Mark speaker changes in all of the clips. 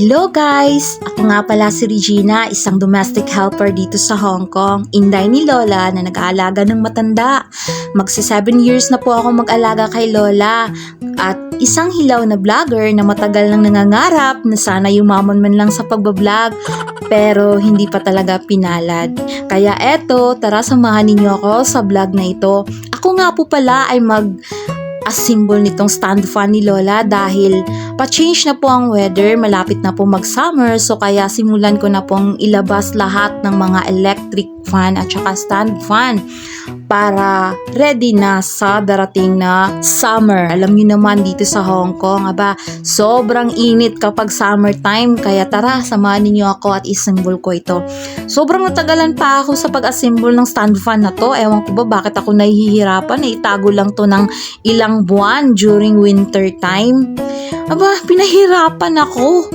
Speaker 1: Hello guys! Ako nga pala si Regina, isang domestic helper dito sa Hong Kong. Inday ni Lola na nag-aalaga ng matanda. Magsi 7 years na po ako mag-alaga kay Lola. At isang hilaw na vlogger na matagal nang nangangarap na sana yumaman man lang sa pagbablog. Pero hindi pa talaga pinalad. Kaya eto, tara samahan ninyo ako sa vlog na ito. Ako nga po pala ay mag a symbol nitong stand fan ni Lola dahil pa-change na po ang weather, malapit na po mag-summer. So kaya simulan ko na pong ilabas lahat ng mga electric fan at saka stand fan para ready na sa darating na summer. Alam niyo naman dito sa Hong Kong, aba, sobrang init kapag summertime kaya tara, samahan niyo ako at isimbol ko ito. Sobrang natagalan pa ako sa pag-assemble ng stand fan na to. Ewan ko ba bakit ako nahihirapan, itago lang to ng ilang buwan during winter time. Aba, pinahirapan ako.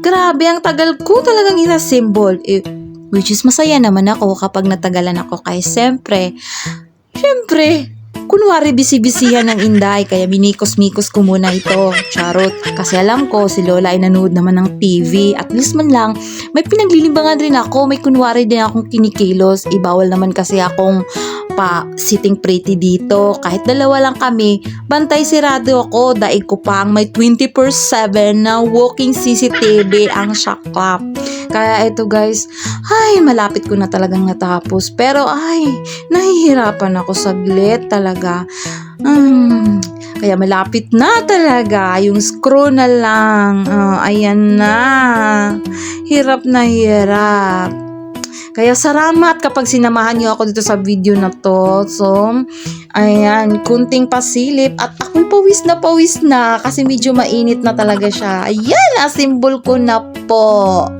Speaker 1: Grabe, ang tagal ko talagang inassemble. Eh, which is masaya naman ako kapag natagalan ako. Kaya siyempre, siyempre, kunwari bisi-bisihan ng inday kaya minikos-mikos ko muna ito. Charot. Kasi alam ko si Lola ay nanood naman ng TV. At least man lang, may pinaglilimbangan rin ako. May kunwari din akong kinikilos. Ibawal naman kasi akong pa sitting pretty dito. Kahit dalawa lang kami, bantay sirado ako. Daig ko pang may 24-7 na walking CCTV ang shaklap. Kaya ito guys, ay malapit ko na talagang natapos. Pero ay, nahihirapan ako saglit talaga. Hmm, kaya malapit na talaga. Yung screw na lang. Oh, ayan na. Hirap na hirap. Kaya salamat kapag sinamahan niyo ako dito sa video na to. So, ayan, kunting pasilip at ako'y pawis na pawis na kasi medyo mainit na talaga siya. Ayan, asimbol ko na po.